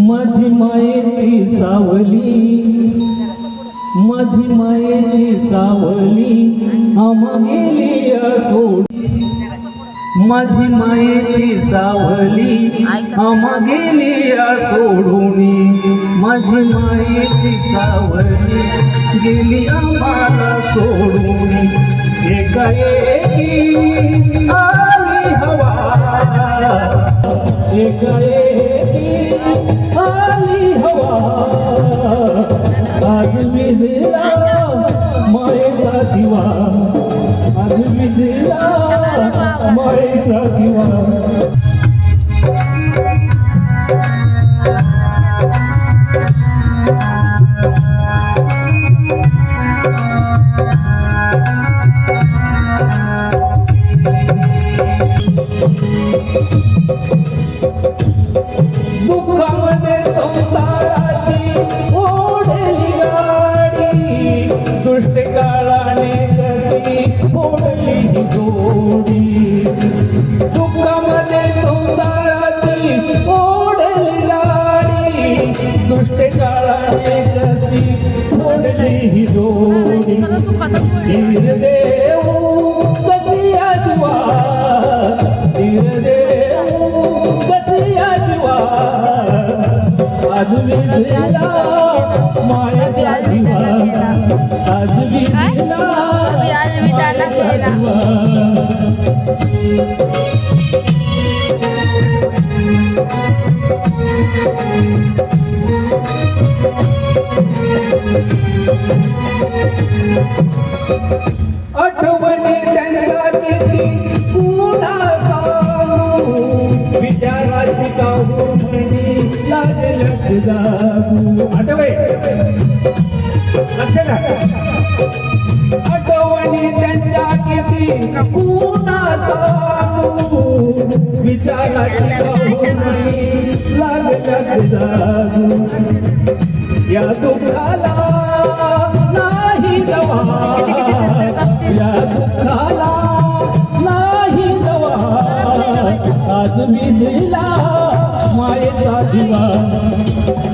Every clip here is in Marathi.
माझी मायेची सावली माझी मायेची सावली आम्हा सोडी माझी मायेची सावली आम्हा गेली सोडून माझी मायेची सावली गेली आम्हाला सोडून. एकाएकी आली हवा. एकाएकी आली हवा. दुःखामध्ये संसाराची ओढली गाडी दुष्ट काळाने कशी ओढली जोडी? दुःखामध्ये संसाराची ओढली गाडी दुष्ट काळाने कशी ओढली जोडी? आज विजला मायाचा दिवा आज विजला मायाचा दिवा आठवणी त्यांच्या किती आठवे. लक्ष आठवणी त्यांच्या किती पुन्हा विचाराची काहू म्हणी लागलं जागू या दुःखाला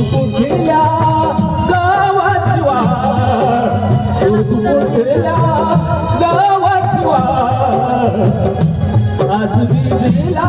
रोज कुठल्या गावाचवा रोज कुठल्या आज विजला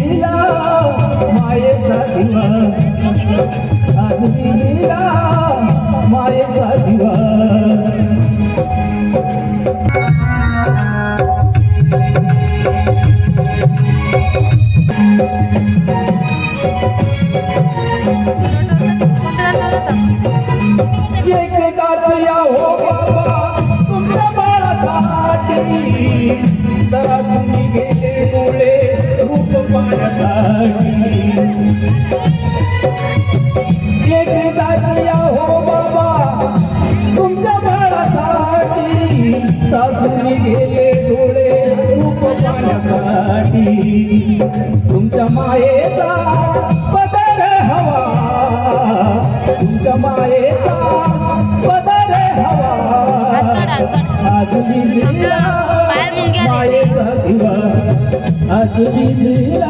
दाखवून गेले डोळे रूप पाण्यासाठी एक दाखल्या हो बाबा तुमच्या बाळासाठी सासून गेले डोळे रूप पाण्यासाठी तुमच्या मायेचा पदर हवा. तुमच्या मायेचा पदर हवा आज दिला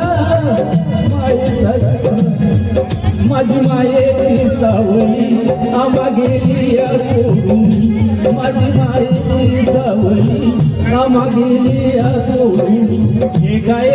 माझी मायेची सावली आम्हा गेली या सोडून. माझी मायेची सावली आम्हा गेली सोडून. हे गाय